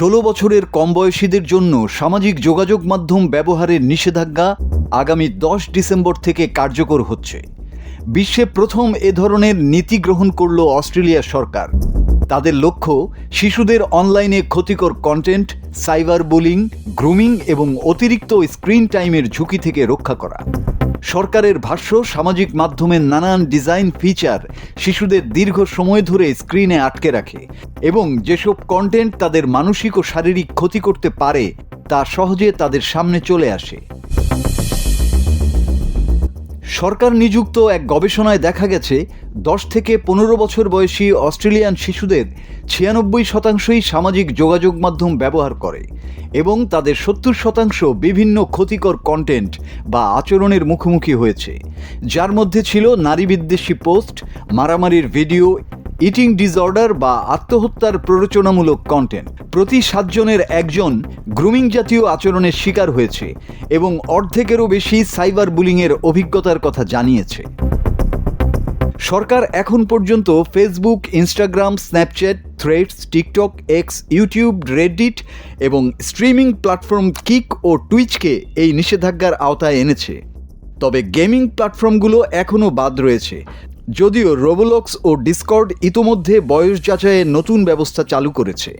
ষোলো বছরের কম বয়সীদের জন্য সামাজিক যোগাযোগ মাধ্যম ব্যবহারের নিষেধাজ্ঞা আগামী দশ ডিসেম্বর থেকে কার্যকর হচ্ছে। বিশ্বে প্রথম এ ধরনের নীতি গ্রহণ করল অস্ট্রেলিয়া সরকার। তাদের লক্ষ্য, শিশুদের অনলাইনে ক্ষতিকর কন্টেন্ট সাইবার বুলিং, গ্রুমিং এবং অতিরিক্ত স্ক্রিন টাইমের ঝুঁকি থেকে রক্ষা করা। সরকারের ভাষ্য, সামাজিক মাধ্যমের নানান ডিজাইন ফিচার শিশুদের দীর্ঘ সময় ধরে স্ক্রিনে আটকে রাখে এবং যেসব কন্টেন্ট তাদের মানসিক ও শারীরিক ক্ষতি করতে পারে, তা সহজে তাদের সামনে চলে আসে। সরকার নিযুক্ত এক গবেষণায় দেখা গেছে, দশ থেকে পনেরো বছর বয়সী অস্ট্রেলিয়ান শিশুদের ছিয়ানব্বই শতাংশই সামাজিক যোগাযোগ মাধ্যম ব্যবহার করে এবং তাদের সত্তর শতাংশ বিভিন্ন ক্ষতিকর কন্টেন্ট বা আচরণের মুখোমুখি হয়েছে। যার মধ্যে ছিল নারী বিদ্বেষী পোস্ট, মারামারির ভিডিও ইটিং ডিসঅর্ডার বা আত্মহত্যার প্ররোচনামূলক কন্টেন্ট প্রতি সাতজনের একজন গ্রুমিং জাতীয় আচরণের শিকার হয়েছে এবং অর্ধেকেরও বেশি সাইবার বুলিংয়ের অভিজ্ঞতার কথা জানিয়েছে। সরকার এখন পর্যন্ত Facebook Instagram Snapchat Threads TikTok X YouTube Reddit এবং স্ট্রিমিং প্ল্যাটফর্ম কিক ও টুইচকে এই নিষেধাজ্ঞার আওতায় এনেছে। তবে গেমিং প্ল্যাটফর্মগুলো এখনও বাদ রয়েছে। যদিও রোবোলক্স ও ডিসকর্ড ইতোমধ্যে বয়স যাচাইয়ের নতুন ব্যবস্থা চালু করেছে।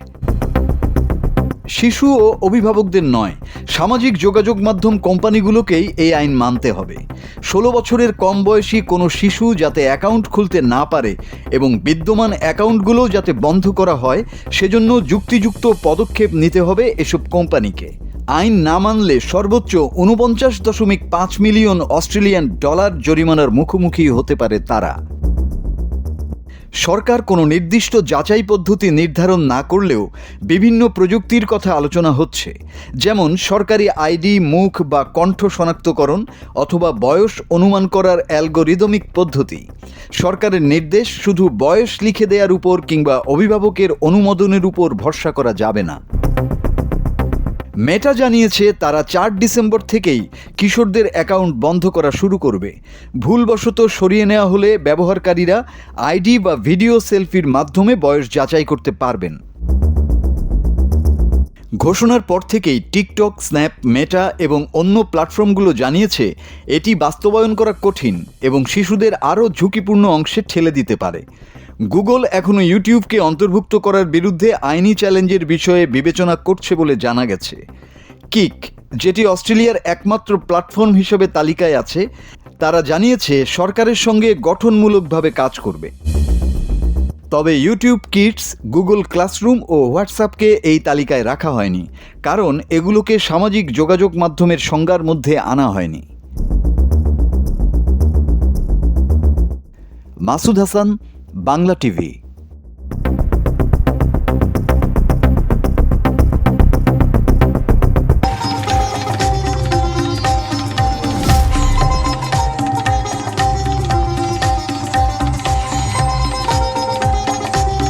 শিশু ও অভিভাবকদের নয়, সামাজিক যোগাযোগ মাধ্যম কোম্পানিগুলোকেই এই আইন মানতে হবে। ষোলো বছরের কম বয়সী কোনো শিশু যাতে অ্যাকাউন্ট খুলতে না পারে এবং বিদ্যমান অ্যাকাউন্টগুলো যাতে বন্ধ করা হয়, সেজন্য যুক্তিযুক্ত পদক্ষেপ নিতে হবে এসব কোম্পানিকে। আইন না মানলে সর্বোচ্চ উনপঞ্চাশ দশমিক পাঁচ মিলিয়ন অস্ট্রেলিয়ান ডলার জরিমানার মুখোমুখি হতে পারে তারা। সরকার কোনো নির্দিষ্ট যাচাই পদ্ধতি নির্ধারণ না করলেও বিভিন্ন প্রযুক্তির কথা আলোচনা হচ্ছে, যেমন সরকারি আইডি, মুখ বা কণ্ঠ শনাক্তকরণ অথবা বয়স অনুমান করার অ্যালগোরিদমিক পদ্ধতি। সরকারের নির্দেশ শুধু বয়স লিখে দেওয়ার উপর কিংবা অভিভাবকের অনুমোদনের উপর ভরসা করা যাবে না। মেটা জানিয়েছে তারা চার ডিসেম্বর থেকেই কিশোরদের অ্যাকাউন্ট বন্ধ করা শুরু করবে। ভুলবশত সরিয়ে নেওয়া হলে ব্যবহারকারীরা আইডি বা ভিডিও সেলফির মাধ্যমে বয়স যাচাই করতে পারবেন। ঘোষণার পর থেকেই টিকটক, স্ন্যাপ, মেটা এবং অন্য প্ল্যাটফর্মগুলো জানিয়েছে এটি বাস্তবায়ন করা কঠিন এবং শিশুদের আরও ঝুঁকিপূর্ণ অংশে ঠেলে দিতে পারে। গুগল এখনও ইউটিউবকে অন্তর্ভুক্ত করার বিরুদ্ধে আইনি চ্যালেঞ্জের বিষয়ে বিবেচনা করছে বলে জানা গেছে। কিক, যেটি অস্ট্রেলিয়ার একমাত্র প্ল্যাটফর্ম হিসেবে তালিকায় আছে, তারা জানিয়েছে সরকারের সঙ্গে গঠনমূলকভাবে কাজ করবে। তবে ইউটিউব কিডস, গুগল ক্লাসরুম ও হোয়াটসঅ্যাপকে এই তালিকায় রাখা হয়নি, কারণ এগুলোকে সামাজিক যোগাযোগ মাধ্যমের সংজ্ঞার মধ্যে আনা হয়নি। মাসুদ হাসান বাংলা টিভি।